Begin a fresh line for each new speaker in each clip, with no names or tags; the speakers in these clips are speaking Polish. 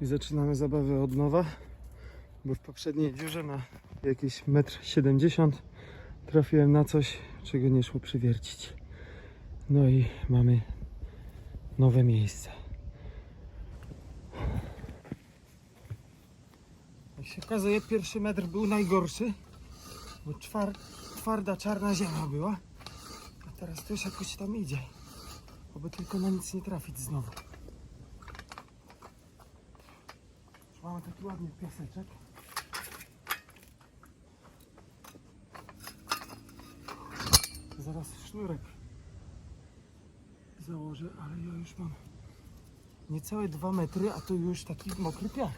I zaczynamy zabawę od nowa, bo w poprzedniej dziurze na jakieś 1,70 m trafiłem na coś, czego nie szło przywiercić. No i mamy nowe miejsce. Jak się okazuje, pierwszy metr był najgorszy, bo czwar, twarda, czarna ziemia była. A teraz już jakoś tam idzie. Oby tylko na nic nie trafić znowu. Już Mamy taki ładny piaseczek. Zaraz sznurek założę, ale ja już mam niecałe dwa metry, a to już taki mokry piach.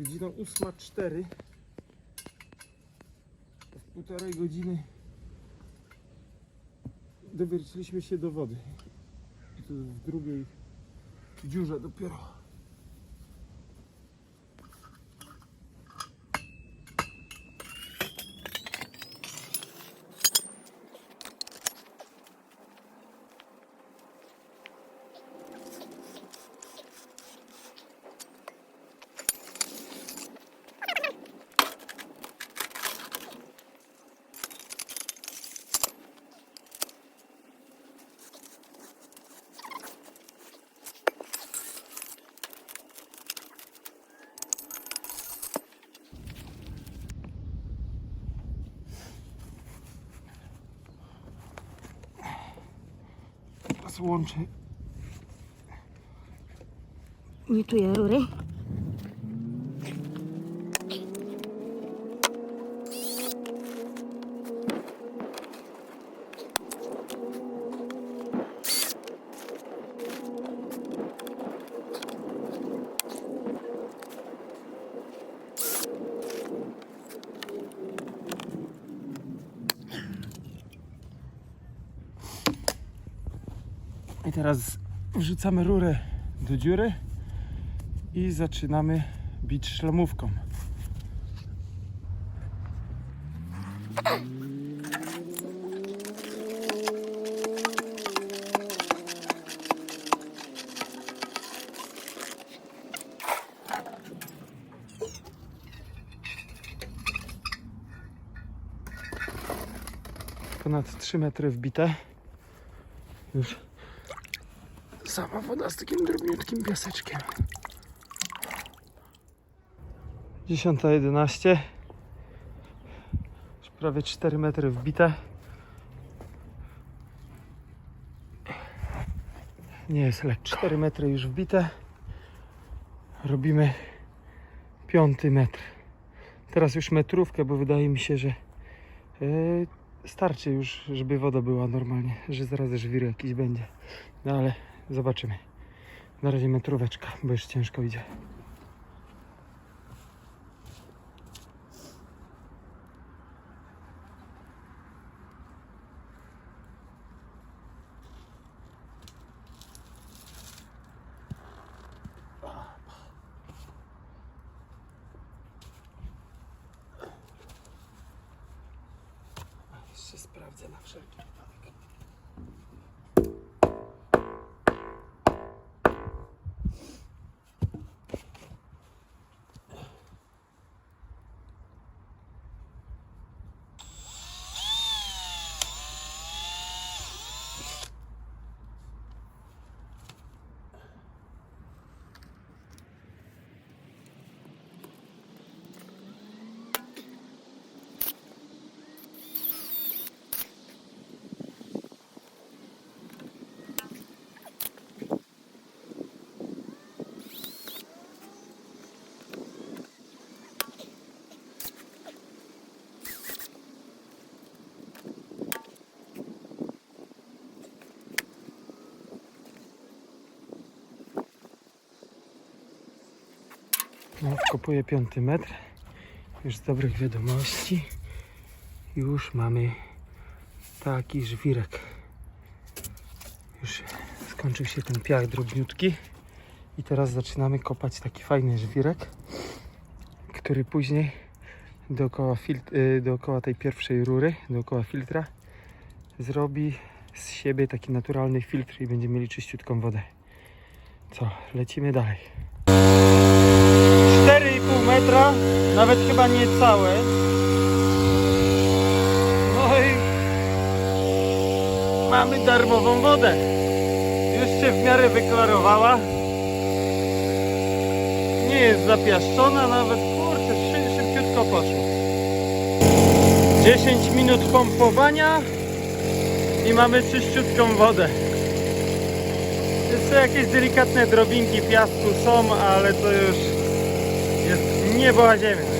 Z godziną 8.04 w półtorej godziny dowierciliśmy się do wody. W drugiej dziurze dopiero. Teraz łączę
Nie czuję rury.
I teraz wrzucamy rurę do dziury i zaczynamy bić szlamówką. Ponad 3 metry wbite. Już sama woda z takim drobniutkim piaseczkiem. 10.11 Już prawie 4 metry wbite. Nie jest lekko. 4 metry już wbite. Robimy piąty metr. Teraz już metrówkę, bo wydaje mi się, że yy, starczy już, żeby woda była normalnie, że zaraz żwir jakiś będzie. No ale zobaczymy. Na razie metróweczka, bo już ciężko idzie. Jeszcze sprawdzę na wszelki No, wkopuję piąty metr. Już z dobrych wiadomości. Już mamy taki żwirek. Już skończył się ten piach drobniutki. I teraz zaczynamy kopać taki fajny żwirek, który później dookoła, y, dookoła tej pierwszej rury, dookoła filtra zrobi z siebie taki naturalny filtr i będziemy mieli czyściutką wodę. Co, lecimy dalej. Nawet chyba nie całe. No i mamy darmową wodę. Już się w miarę wyklarowała. Nie jest zapiaszczona, nawet kurczę, szy- szybciutko poszło. 10 minut pompowania i mamy czyściutką wodę. Jeszcze jakieś delikatne drobinki piasku są, ale to już jest niebo a ziemia.